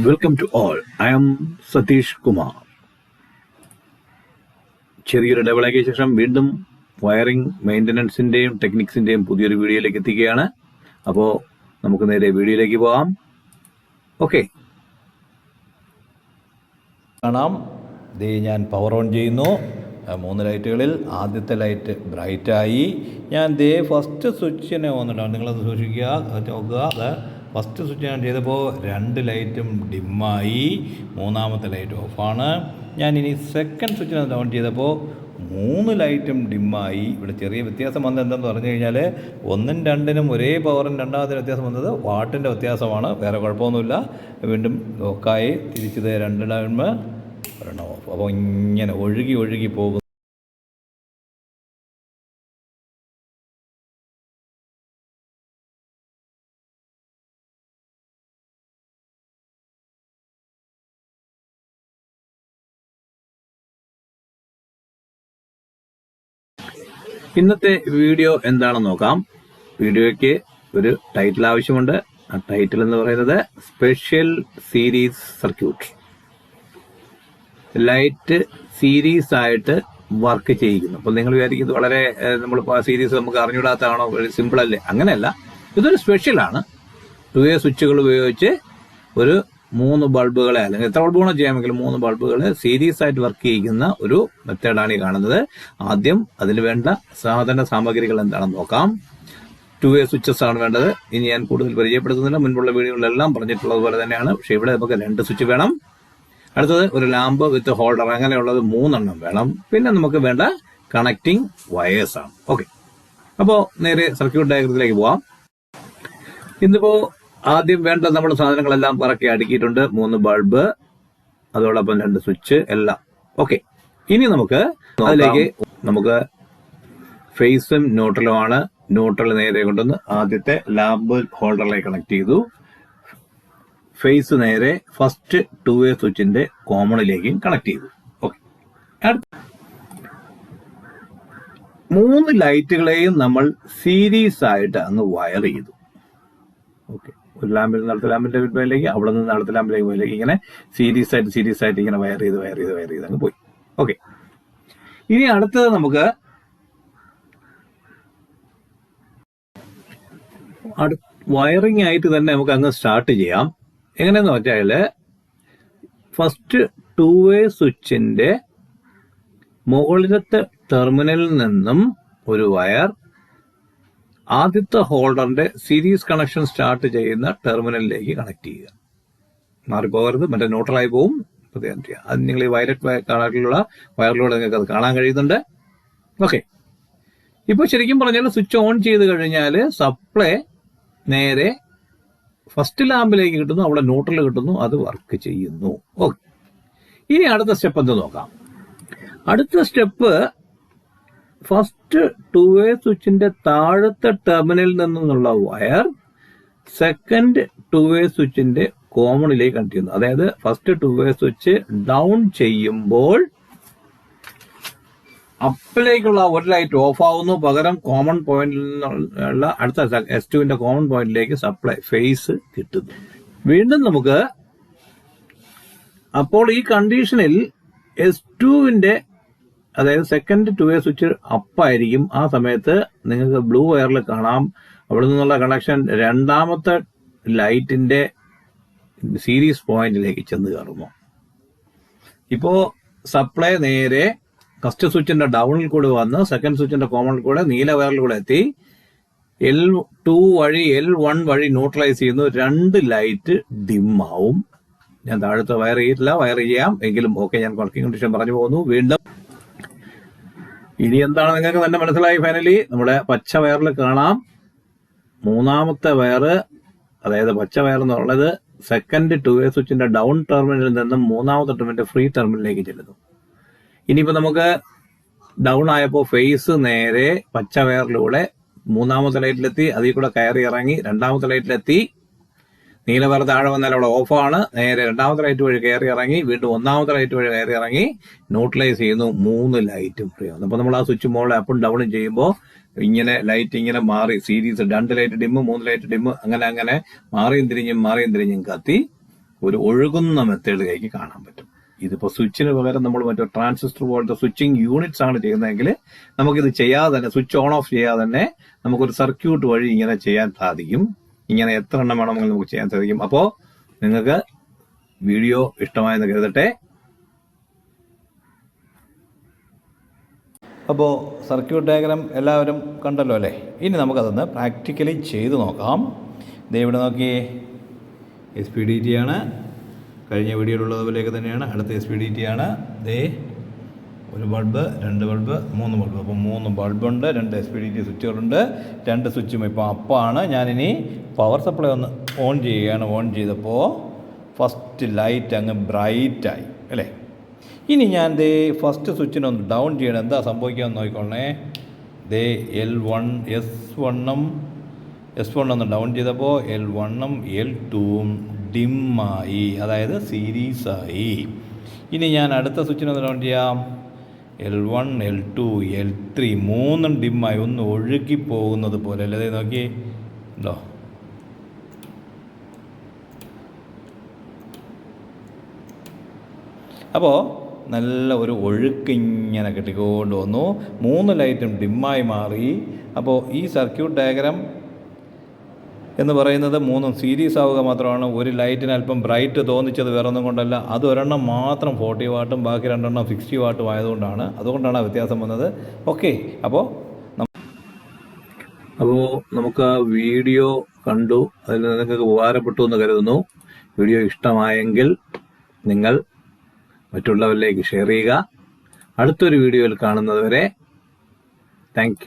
Welcome to all I am Satish Kumar ചെറിയൊരു ഇടവേളയ്ക്ക് ശേഷം വീണ്ടും വയറിംഗ് മെയിന്റനൻസിന്റെയും ടെക്നിക്സിന്റെയും പുതിയൊരു വീഡിയോയിലേക്ക് എത്തിക്കുകയാണ്. അപ്പോൾ നമുക്ക് നേരെ വീഡിയോയിലേക്ക് പോകാം. ഓക്കെ കാണാം. ദേ ഞാൻ പവർ ഓൺ ചെയ്യുന്നു. മൂന്ന് ലൈറ്റുകളിൽ ആദ്യത്തെ ലൈറ്റ് ബ്രൈറ്റായി. ഞാൻ ദേ ഫസ്റ്റ് സ്വിച്ചിനെ വന്നിട്ടാണ്. നിങ്ങളത് സൂക്ഷിക്കുക നോക്കുക ഫസ്റ്റ് സ്വിച്ച് ഞാൻ ചെയ്തപ്പോൾ രണ്ട് ലൈറ്റും ഡിമ്മായി. മൂന്നാമത്തെ ലൈറ്റ് ഓഫാണ്. ഞാൻ ഇനി സെക്കൻഡ് സ്വിച്ച് ഓൺ ചെയ്തപ്പോൾ മൂന്ന് ലൈറ്റും ഡിമ്മായി. ഇവിടെ ചെറിയ വ്യത്യാസം വന്നത് എന്തെന്ന് പറഞ്ഞു കഴിഞ്ഞാൽ ഒന്നും രണ്ടിനും ഒരേ പവറും രണ്ടാമത്തെ വ്യത്യാസം വന്നത് വാട്ടിന്റെ വ്യത്യാസമാണ്. വേറെ കുഴപ്പമൊന്നുമില്ല. വീണ്ടും ലോക്കായി. തിരിച്ചത് രണ്ട് ഓഫ്. അപ്പോൾ ഇങ്ങനെ ഒഴുകി ഒഴുകി പോകും ഇന്നത്തെ വീഡിയോ എന്താണെന്ന് നോക്കാം. വീഡിയോയ്ക്ക് ഒരു ടൈറ്റിൽ ആവശ്യമുണ്ട്. ആ ടൈറ്റിൽ എന്ന് പറയുന്നത് special series circuit light series ആയിട്ട് വർക്ക് ചെയ്യിക്കുന്നു. അപ്പോൾ നിങ്ങൾ വിചാരിക്കുന്നത് വളരെ നമ്മൾ സീരീസ് നമുക്ക് അറിഞ്ഞുകൂടാത്തതാണോ? സിമ്പിൾ അല്ലേ? അങ്ങനെയല്ല. ഇതൊരു സ്പെഷ്യലാണ് ടു എ സ്വിച്ചുകൾ ഉപയോഗിച്ച് ഒരു മൂന്ന് ബൾബുകളെ അല്ലെങ്കിൽ എത്ര ബൾബുകളോ ചെയ്യാമെങ്കിലും മൂന്ന് ബൾബുകൾ സീരീസ് ആയിട്ട് വർക്ക് ചെയ്യുന്ന ഒരു മെത്തേഡാണ് ഈ കാണുന്നത്. ആദ്യം അതിന് വേണ്ട സാധന സാമഗ്രികൾ എന്താണെന്ന് നോക്കാം. ടു വേ സ്വിച്ചസ് ആണ് വേണ്ടത്. ഇനി ഞാൻ കൂടുതൽ പരിചയപ്പെടുത്തുന്നില്ല. മുൻപുള്ള വീഡിയോകളിലെല്ലാം പറഞ്ഞിട്ടുള്ളത് പോലെ തന്നെയാണ്. പക്ഷേ ഇവിടെ നമുക്ക് രണ്ട് സ്വിച്ച് വേണം. അടുത്തത് ഒരു ലാമ്പ് വിത്ത് ഹോൾഡർ അങ്ങനെയുള്ളത് മൂന്നെണ്ണം വേണം. പിന്നെ നമുക്ക് വേണ്ട കണക്റ്റിംഗ് വയേഴ്സ് ആണ്. ഓക്കെ അപ്പോൾ നേരെ സർക്യൂട്ട് ഡയഗ്രത്തിലേക്ക് പോവാം. ഇന്നിപ്പോ ആദ്യം വേണ്ട നമ്മൾ സാധനങ്ങളെല്ലാം പറക്കി അടുക്കിയിട്ടുണ്ട്. മൂന്ന് ബൾബ് അതോടൊപ്പം രണ്ട് സ്വിച്ച് എല്ലാം. ഓക്കെ ഇനി നമുക്ക് അതിലേക്ക് നമുക്ക് ഫേസും ന്യൂട്രലുമാണ് ന്യൂട്രൽ നേരെ കൊണ്ടുവന്ന് ആദ്യത്തെ ലാമ്പ് ഹോൾഡറിലേക്ക് കണക്ട് ചെയ്തു. ഫേസ് നേരെ ഫസ്റ്റ് ടു വേ സ്വിച്ചിന്റെ കോമണിലേക്കും കണക്ട് ചെയ്തു. ഓക്കെ മൂന്ന് ലൈറ്റുകളെയും നമ്മൾ സീരീസ് ആയിട്ട് അങ്ങ് വയർ ചെയ്തു. ഓക്കെ ഒരു ലാമ്പിൽ നിന്ന് അടുത്ത ലാമ്പിന്റെ പോയിലേക്ക് അവിടെ നിന്ന് അടുത്ത ലാമ്പിലേക്ക് പോയിലേക്ക് ഇങ്ങനെ സീരീസ് ആയിട്ട് സീരീസ് ആയിട്ട് ഇങ്ങനെ വയർ ചെയ്ത് വയർ ചെയ്ത് വയർ ചെയ്ത് അങ്ങ് പോയി. ഓക്കെ ഇനി അടുത്തത് നമുക്ക് വയറിംഗ് ആയിട്ട് തന്നെ നമുക്ക് അങ്ങ് സ്റ്റാർട്ട് ചെയ്യാം. എങ്ങനെയെന്ന് വെച്ചാൽ ഫസ്റ്റ് ടു വേ സ്വിച്ചിന്റെ മുകളിലത്തെ ടെർമിനലിൽ നിന്നും ഒരു വയർ ആദ്യത്തെ ഹോൾഡറിന്റെ സീരീസ് കണക്ഷൻ സ്റ്റാർട്ട് ചെയ്യുന്ന ടെർമിനലിലേക്ക് കണക്ട് ചെയ്യുക. മാറിപ്പോകരുത് മറ്റേ ന്യൂട്രലായി പോവും. പ്രത്യേകം ചെയ്യുക അത് നിങ്ങൾ ഈ വയലറ്റ് കളറിലുള്ള വയറിലൂടെ നിങ്ങൾക്ക് അത് കാണാൻ കഴിയുന്നുണ്ട്. ഓക്കെ. ഇപ്പൊ ശരിക്കും പറഞ്ഞാൽ സ്വിച്ച് ഓൺ ചെയ്ത് കഴിഞ്ഞാൽ സപ്ലൈ നേരെ ഫസ്റ്റ് ലാമ്പിലേക്ക് കിട്ടുന്നു അവിടെ ന്യൂട്രൽ കിട്ടുന്നു അത് വർക്ക് ചെയ്യുന്നു. ഓക്കെ. ഇനി അടുത്ത സ്റ്റെപ്പ് എന്ത് നോക്കാം? അടുത്ത സ്റ്റെപ്പ് ഫസ്റ്റ് ടു വേ സ്വിച്ചിന്റെ താഴത്തെ ടെർമിനലിൽ നിന്നുള്ള വയർ സെക്കൻഡ് ടു വേ സ്വിച്ചിന്റെ കോമണിലേക്ക് കണക്ട് ചെയ്യുന്നു. അതായത് first two way switch down ചെയ്യുമ്പോൾ അപ്പിലേക്കുള്ള ഒരു ലൈറ്റ് ഓഫ് ആവുന്നു. പകരം കോമൺ പോയിന്റിൽ നിന്നുള്ള അടുത്ത എസ് ടുവിന്റെ കോമൺ പോയിന്റിലേക്ക് സപ്ലൈ ഫേസ് കിട്ടുന്നു. വീണ്ടും നമുക്ക് അപ്പോൾ ഈ കണ്ടീഷനിൽ എസ് ടുവിന്റെ അതായത് സെക്കൻഡ് ടു വേ സ്വിച്ച് അപ്പായിരിക്കും ആ സമയത്ത് നിങ്ങൾക്ക് ബ്ലൂ വയറിൽ കാണാം. അവിടെ നിന്നുള്ള കണക്ഷൻ രണ്ടാമത്തെ ലൈറ്റിന്റെ സീരീസ് പോയിന്റിലേക്ക് ചെന്ന് കയറുന്നു. ഇപ്പോ സപ്ലൈ നേരെ ഫസ്റ്റ് സ്വിച്ചിന്റെ ഡൗണിൽ കൂടെ വന്ന് സെക്കൻഡ് സ്വിച്ചിന്റെ കോമണിൽ കൂടെ നീല വയറിൽ കൂടെ എത്തി. എൽ ടു വഴി എൽ വൺ വഴി ന്യൂട്രലൈസ് ചെയ്യുന്നു. രണ്ട് ലൈറ്റ് ഡിമ്മാവും ഞാൻ താഴത്തെ വയർ ചെയ്തിട്ടില്ല. വയർ ചെയ്യാം. എങ്കിലും ഓക്കെ ഞാൻ വർക്കിംഗ് കണ്ടീഷൻ പറഞ്ഞു പോകുന്നു വീണ്ടും ഇനി എന്താണ് നിങ്ങൾക്ക് തന്നെ മനസ്സിലായി ഫൈനലി നമ്മുടെ പച്ച വയറിൽ കാണാം. മൂന്നാമത്തെ വയറ് അതായത് പച്ച വയർ എന്ന് പറയുന്നത് സെക്കൻഡ് ടു വേ സ്വിച്ചിന്റെ ഡൗൺ ടെർമിനലിൽ നിന്നും മൂന്നാമത്തെ ടെർമിനൽ ഫ്രീ ടെർമിനലിലേക്ക് ചെല്ലുന്നു. ഇനിയിപ്പോ നമുക്ക് ഡൗൺ ആയപ്പോൾ ഫേസ് നേരെ പച്ച വയറിലൂടെ മൂന്നാമത്തെ ലൈറ്റിലെത്തി അതിൽ കൂടെ കയറി ഇറങ്ങി രണ്ടാമത്തെ ലൈറ്റിലെത്തി നീല താഴെ വന്നാൽ അവിടെ ഓഫാണ് നേരെ രണ്ടാമത്തെ ലൈറ്റ് വഴി കയറി ഇറങ്ങി വീണ്ടും ഒന്നാമത്തെ ലൈറ്റ് വഴി കയറി ഇറങ്ങി ന്യൂട്രലൈസ് ചെയ്യുന്നു മൂന്ന് ലൈറ്റും ഫ്രീ ആവുന്നു നമ്മൾ ആ സ്വിച്ച് മോളെ അപ്പും ഡൗണും ചെയ്യുമ്പോൾ ഇങ്ങനെ ലൈറ്റ് ഇങ്ങനെ മാറി സീരീസ് രണ്ട് ലൈറ്റ് ഡിമ്മ് മൂന്ന് ലൈറ്റ് ഡിമ്മ് അങ്ങനെ അങ്ങനെ മാറിയും തിരിഞ്ഞും മാറിയും തിരിഞ്ഞും കത്തി ഒരു ഒഴുകുന്ന മെത്തേഡ് മെത്തേഡിലേക്ക് കാണാൻ പറ്റും. ഇതിപ്പോ സ്വിച്ചിന് പകരം നമ്മൾ മറ്റേ ട്രാൻസിസ്റ്റർ പോലത്തെ സ്വിച്ചിങ് യൂണിറ്റ്സ് ആണ് ചെയ്യുന്നതെങ്കിൽ നമുക്കിത് ചെയ്യാതെ തന്നെ സ്വിച്ച് ഓൺ ഓഫ് ചെയ്യാതെ തന്നെ നമുക്കൊരു സർക്യൂട്ട് വഴി ഇങ്ങനെ ചെയ്യാൻ സാധിക്കും. ഇങ്ങനെ എത്ര എണ്ണം വേണമെങ്കിലും നമുക്ക് ചെയ്യാൻ സാധിക്കും. അപ്പോൾ നിങ്ങൾക്ക് വീഡിയോ ഇഷ്ടമായെന്ന് കരുതട്ടെ. അപ്പോൾ സർക്യൂട്ട് ഡയഗ്രാം എല്ലാവരും കണ്ടല്ലോ അല്ലേ? ഇനി നമുക്കതൊന്ന് പ്രാക്ടിക്കലി ചെയ്ത് നോക്കാം. ഇവിടെ നോക്കിയേ. എസ് പി ഡി ടി ആണ്. കഴിഞ്ഞ വീഡിയോയിലുള്ളതുപോലെയൊക്കെ തന്നെയാണ്. അടുത്ത എസ് പി ഡി ടി ആണ്. ദേ ഒരു ബൾബ് രണ്ട് ബൾബ് മൂന്ന് ബൾബ്. അപ്പോൾ മൂന്ന് ബൾബുണ്ട് രണ്ട് എസ് പി ഡി ടി സ്വിച്ചുകളുണ്ട് രണ്ട് സ്വിച്ചും ഇപ്പോൾ അപ്പാണ്. ഞാനിനി പവർ സപ്ലൈ ഒന്ന് ഓൺ ചെയ്യുകയാണ്. ഓൺ ചെയ്തപ്പോൾ ഫസ്റ്റ് ലൈറ്റ് അങ്ങ് ബ്രൈറ്റായി അല്ലേ? ഇനി ഞാൻ ദേ ഫസ്റ്റ് സ്വിച്ചിനൊന്ന് ഡൗൺ ചെയ്യണം. എന്താ സംഭവിക്കാമെന്ന് നോക്കിക്കോളണേ. ദേ എൽ വൺ എസ് വണ്ണും എസ് വൺ ഒന്ന് ഡൗൺ ചെയ്തപ്പോൾ എൽ വണ്ണും എൽ ടുവും ഡിമ്മായി അതായത് സീരീസായി ഇനി ഞാൻ അടുത്ത സ്വിച്ചിനൊന്ന് ഡൗൺ ചെയ്യാം. L one L two L three മൂന്നും ഡിമ്മായി ഒന്ന് ഒഴുകി പോകുന്നത് പോലെ അല്ലേ? നോക്കി. ഉണ്ടോ അപ്പോൾ നല്ല ഒരു ഒഴുക്ക് ഇങ്ങനെ കിട്ടിക്കൊണ്ട് വന്നു മൂന്ന് ലൈറ്റും ഡിമ്മായി മാറി. അപ്പോൾ ഈ സർക്യൂട്ട് ഡയഗ്രാം എന്ന് പറയുന്നത് മൂന്നും സീരീസ് ആവുക മാത്രമാണ്. ഒരു ലൈറ്റിന് അല്പം ബ്രൈറ്റ് തോന്നിച്ചത് വേറെ ഒന്നും കൊണ്ടല്ല. അത് ഒരെണ്ണം മാത്രം ഫോർട്ടി വാട്ടും ബാക്കി രണ്ടെണ്ണം സിക്സ്റ്റി വാട്ടും ആയതുകൊണ്ടാണ്. അതുകൊണ്ടാണ് ആ വ്യത്യാസം വന്നത്. ഓക്കെ അപ്പോൾ അപ്പോൾ നമുക്ക് ആ വീഡിയോ കണ്ടു. അതിൽ നിങ്ങൾക്ക് ഉപകാരപ്പെട്ടു എന്ന് കരുതുന്നു. വീഡിയോ ഇഷ്ടമായെങ്കിൽ നിങ്ങൾ മറ്റുള്ളവരിലേക്ക് ഷെയർ ചെയ്യുക. അടുത്തൊരു വീഡിയോയിൽ കാണുന്നതുവരെ താങ്ക്